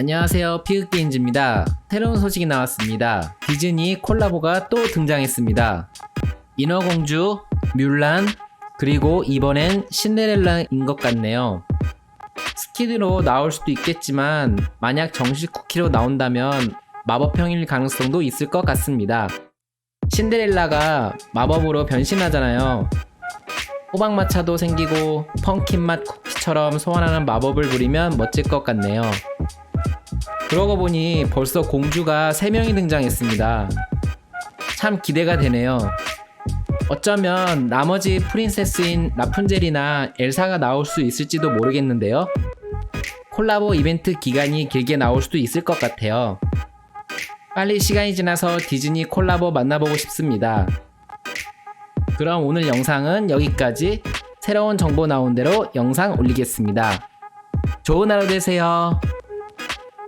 안녕하세요. 피그게임즈입니다. 새로운 소식이 나왔습니다. 디즈니 콜라보가 또 등장했습니다. 인어공주, 뮬란, 그리고 이번엔 신데렐라인 것 같네요. 스키드로 나올 수도 있겠지만 만약 정식 쿠키로 나온다면 마법형일 가능성도 있을 것 같습니다. 신데렐라가 마법으로 변신하잖아요. 호박마차도 생기고 펑킨맛 쿠키처럼 소환하는 마법을 부리면 멋질 것 같네요. 그러고 보니 벌써 공주가 3명이 등장했습니다. 참 기대가 되네요. 어쩌면 나머지 프린세스인 라푼젤이나 엘사가 나올 수 있을지도 모르겠는데요. 콜라보 이벤트 기간이 길게 나올 수도 있을 것 같아요. 빨리 시간이 지나서 디즈니 콜라보 만나보고 싶습니다. 그럼 오늘 영상은 여기까지 새로운 정보 나온 대로 영상 올리겠습니다. 좋은 하루 되세요.